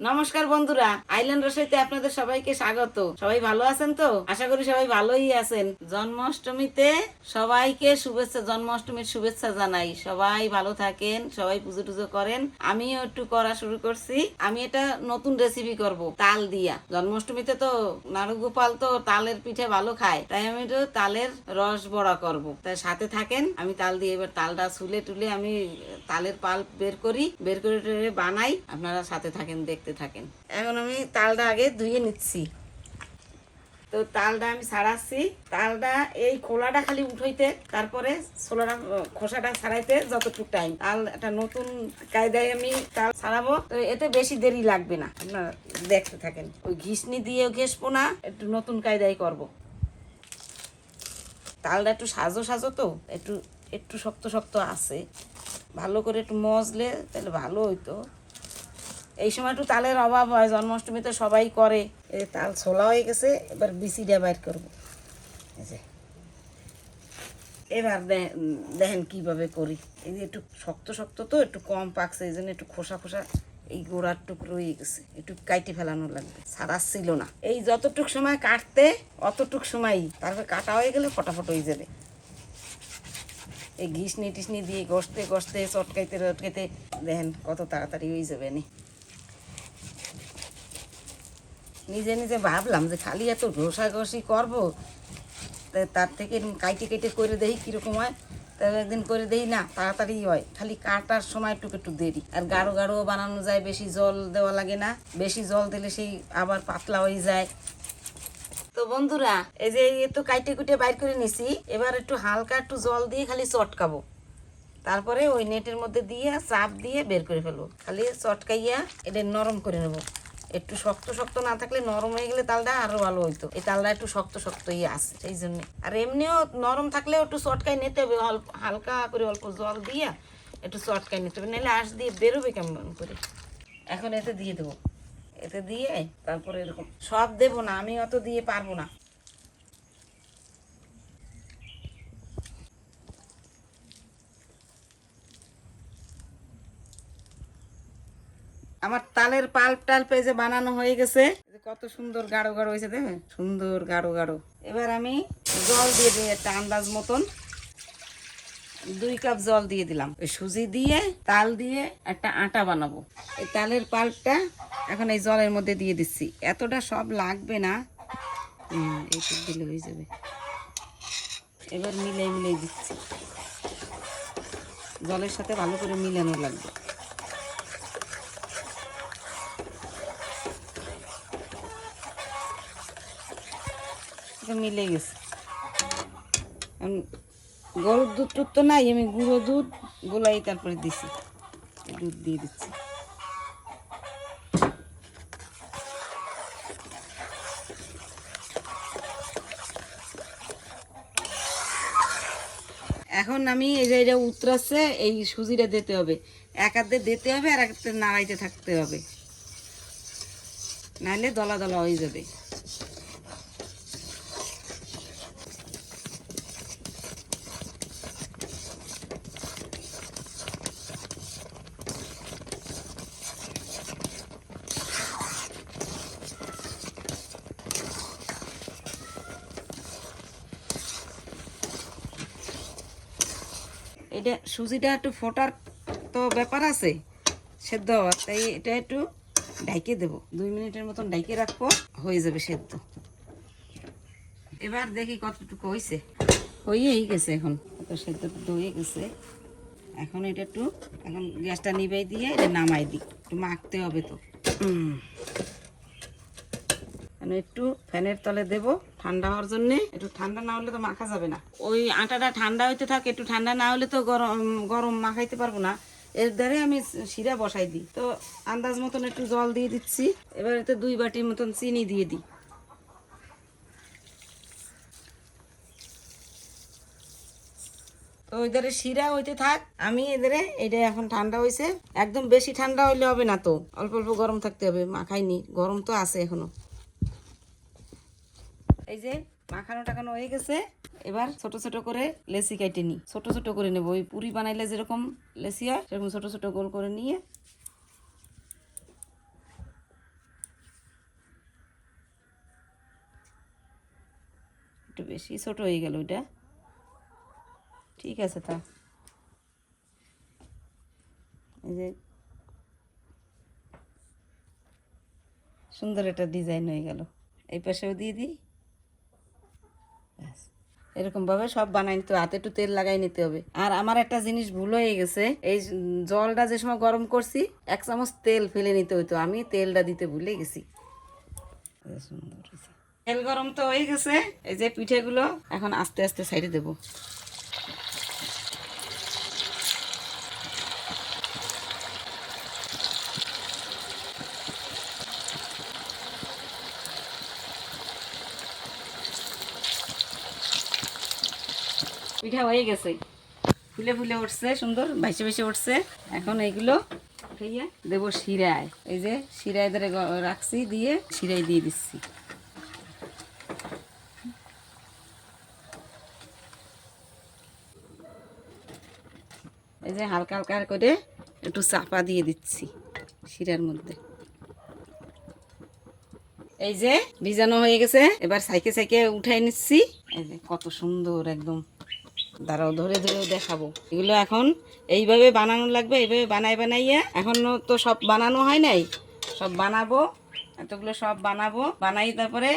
নমস্কার বন্ধুরা, আইল্যান্ড রসাইতে আপনাদের সবাইকে স্বাগত। সবাই ভালো আছেন তো? আশা করি সবাই ভালোই আছেন। জন্মাষ্টমীতে সবাইকে শুভেচ্ছা, জন্মাষ্টমীর শুভেচ্ছা জানাই। সবাই ভালো থাকেন, সবাই পুজো টুজো করেন। আমিও একটু করা শুরু করছি। আমি এটা নতুন রেসিপি করব, তাল দিয়া। জন্মাষ্টমীতে তো নারুগোপাল তো তালের পিঠে ভালো খায়, তাই আমি তো তালের রস বড়া করব। তাই সাথে থাকেন, আমি তাল দিয়ে এবার তালটা ছুলে টুলে আমি তালের পাল বের করি, বের করে বানাই। আপনারা সাথে থাকেন দেখতে। থাকেন? এখন আমি তালটা আগে ধুয়ে নিচ্ছি। তো তালটা আমি ছাড়াচ্ছি তালটা এই খোলাটা খালি উঠাইতে, তারপরে ছোলাটা, খোসাটা ছাড়াইতে যতটুকু টাইম তাল একটা নতুন কায়দায় আমি তাল ছাড়াবো তো এতে বেশি দেরি লাগবে না। আপনারা দেখতে থাকেন। ওই ঘিসনি দিয়ে ঘেসবো না, একটু নতুন কায়দায় করব। তালটা একটু সাজো সাজো তো, একটু একটু শক্ত শক্ত আছে। ভালো করে একটু মজলে, তাহলে ভালো হইতো। এই সময় একটু তালের অভাব হয়, জন্মাষ্টমীতে সবাই করে। এই তাল ছোলা হয়ে গেছে, এবার বিচিটা বাইর করব। এবার দেখেন কীভাবে করি। এই যে একটু শক্ত শক্ত তো, একটু কম পাকছে, এই জন্য একটু খোসা খোসা এই গোড়ার টুক রয়ে গেছে। একটু কাইটে ফেলানো লাগবে। সারা ছিল না। এই যতটুক সময় কাটতে, অতটুক সময়ই। তারপরে কাটা হয়ে গেলে ফটাফট হয়ে যাবে। এই ঘিসনি টিসনি দিয়ে গসতে গসতে চটকাইতে চটকাইতে দেখেন কত তাড়াতাড়ি হয়ে যাবে নি। নিজে নিজে ভাবলাম যে খালি এত ঘষাঘষি করব। তার থেকে কাইটে কেটে করে দেই, কীরকম হয়? তাহলে একদিন করে দেই না, তাড়াতাড়ি হয়। খালি কাটার সময় একটু একটু দেরি। আর গাঢ় গাঢ় বানানো যায়, বেশি জল দেওয়া লাগে না। বেশি জল দিলে সেই আবার পাতলা হয়ে যায়। তো বন্ধুরা, এই যে একটু কাইটে কুটে বাইর করে নিছি। এবার একটু হালকা একটু জল দিয়ে খালি চটকাবো। তারপরে ওই নেটের মধ্যে দিয়ে, চাপ দিয়ে বের করে ফেলব। খালি চটকাইয়া এটা নরম করে নেব। একটু শক্ত শক্ত না থাকলে নরম হয়ে গেলে তালটা আরও ভালো হইতো। এই তালটা একটু শক্ত শক্তই আছে, সেই জন্য। আর এমনিও নরম থাকলে একটু চটকায় নিতে হবে হালকা করে অল্প জল দিয়া একটু চটকাই নিতে হবে, নাহলে আঁশ দিয়ে বেরোবে কেমন করে? এখন এতে দিয়ে দেবো। এতে দিয়ে তারপরে এরকম সব দেবো না, আমি অত দিয়ে পারব না। আমার তালের পাল্প টাল্প এই যে বানানো হয়ে গেছে। কত সুন্দর গাঢ় গাঢ় হয়েছে দেখবেন সুন্দর গাঢ় গাঢ়। এবার আমি জল দিয়ে দিই একটা আন্দাজ মতন দুই কাপ জল দিয়ে দিলাম। ওই সুজি দিয়ে তাল দিয়ে একটা আটা বানাবো। এই তালের পাল্পটা এখন এই জলের মধ্যে দিয়ে দিচ্ছি। এতটা সব লাগবে না। হুম, এইটুক দিলে হয়ে যাবে। এবার মিলাই মিলাই দিচ্ছি। জলের সাথে ভালো করে মিলানো লাগবে। এটা মিলে গেছে। গরুর দুধ টুধ তো নাই, আমি গুঁড়ো দুধ, গোলাই তারপরে দিছি। দুধ দিয়ে দিচ্ছি। এখন আমি এই যে এটা উতরাচ্ছে, এই সুজিটা দিতে হবে। এক হাতে দিতে হবে, আর এক হাতে নাড়াইতে থাকতে হবে। নাহলে দলা দলা হয়ে যাবে। এটা সুজিটা একটু ফোটার তো ব্যাপার আছে, সেদ্ধ হওয়ার। তাই এটা একটু ডাইকে দেব। দুই মিনিটের মতন ডাইকে রাখব, হয়ে যাবে সেদ্ধ। এবার দেখি কতটুকু হয়েছে হয়েই গেছে এখন। কত সেদ্ধ হয়ে গেছে। এখন এটা একটু, এখন গ্যাসটা নিবাই দিয়ে এটা নামাই দিই। একটু মাখতে হবে তো। এখন একটু ফ্যানের তলে দেব ঠান্ডা হওয়ার জন্য। একটু ঠান্ডা না হলে তো মাখা যাবে না। ওই আটাটা ঠান্ডা হইতে থাকে, একটু ঠান্ডা না হলে তো গরম গরম মাখাইতে পারব না। এর দ্বারে আমি শিরা বসাই দিই। তো আন্দাজ মতন একটু জল দিয়ে দিচ্ছি। এবার এতে দুই বাটির মতন চিনি দিয়ে দিই। তো ওই ধারে শিরা হইতে থাক। আমি এধারে এটা এখন ঠান্ডা হয়েছে একদম বেশি ঠান্ডা হইলে হবে না তো। অল্প অল্প গরম থাকতে হবে। মাখাইনি। গরম তো আছে এখনও। এই যে মাখানো টাকানো হয়ে গেছে। এবার ছোট ছোট করে লেসি কেটে নিই। ছোট ছোট করে নেব। ওই পুরি বানাইলে যেরকম লেসি হয়, সেরকম ছোট ছোট গোল করে নিয়ে একটু বেশি, ছোট হয়ে গেল ওইটা। ঠিক আছে তা এই যে সুন্দর একটা ডিজাইন হয়ে গেল। এই পাশেও দিয়ে দিই। ব্যাস এরকম ভাবে সব বানাই নিতে হবে। হাতে একটু তেল লাগাই নিতে হবে আর আমার একটা জিনিস ভুল হয়ে গেছে, এই জলটা যে সময় গরম করছি, এক চামচ তেল ফেলে নিতে হইতো, আমি তেলটা দিতে ভুলে গেছি হয়েছে। তেল গরম তো হয়ে গেছে, এই যে পিঠেগুলো, এখন আস্তে আস্তে সাইডে দেবো পিঠা হয়ে গেছে। ফুলে ফুলে উঠছে, সুন্দর ভাইসে ভাইসে উঠছে। এখন এইগুলো উঠাইয়া দেবো শিরায়। এই যে শিরায় ধরে রাখছি, দিয়ে শিরায় দিয়ে দিচ্ছি। এই যে হালকা হালকা করে একটু চাপা দিয়ে দিচ্ছি শিরার মধ্যে। এই যে ভিজানো হয়ে গেছে, এবার সাইকে সাইকে উঠাই নিচ্ছি। এই যে কত সুন্দর একদম দাঁড়াও, ধরে ধরে দেখাবো। এগুলো এখন এইভাবে বানানো লাগবে, এইভাবে বানাই বানাইয়া এখনও তো সব বানানো হয় নাই। সব বানাবো, এতগুলো সব বানাবো, বানাই তারপরে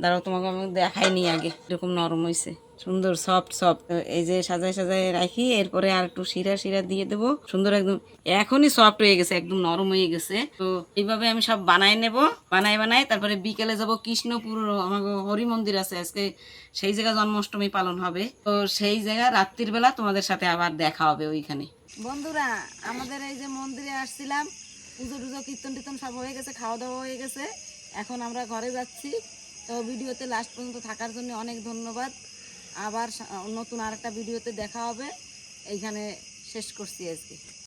দাঁড়াও, তোমাকে আমি দেখাইনি আগে, এরকম নরম হয়েছে সুন্দর সফট সফট এই যে সাজায় সাজায় রাখি, এরপরে আর একটু শিরা শিরা দিয়ে দেবো। সুন্দর একদম, এখনই সফট হয়ে গেছে, একদম নরম হয়ে গেছে। তো এইভাবে আমি সব বানাই নেব বানাই বানাই তারপরে বিকেলে যাব কৃষ্ণপুর আমার হরি মন্দির আছে আজকে। সেই জায়গা জন্মাষ্টমী পালন হবে। তো সেই জায়গা রাত্রির বেলা তোমাদের সাথে আবার দেখা হবে ওইখানে। বন্ধুরা, আমাদের এই যে মন্দিরে আসছিলাম, পুজো টুজো, কীর্তন টীর্তন সব হয়ে গেছে খাওয়া দাওয়া হয়ে গেছে। এখন আমরা ঘরে যাচ্ছি। তো ভিডিওতে লাস্ট পর্যন্ত থাকার জন্য অনেক ধন্যবাদ। আবার নতুন আরেকটা ভিডিওতে দেখা হবে। এইখানে শেষ করছি আজকে।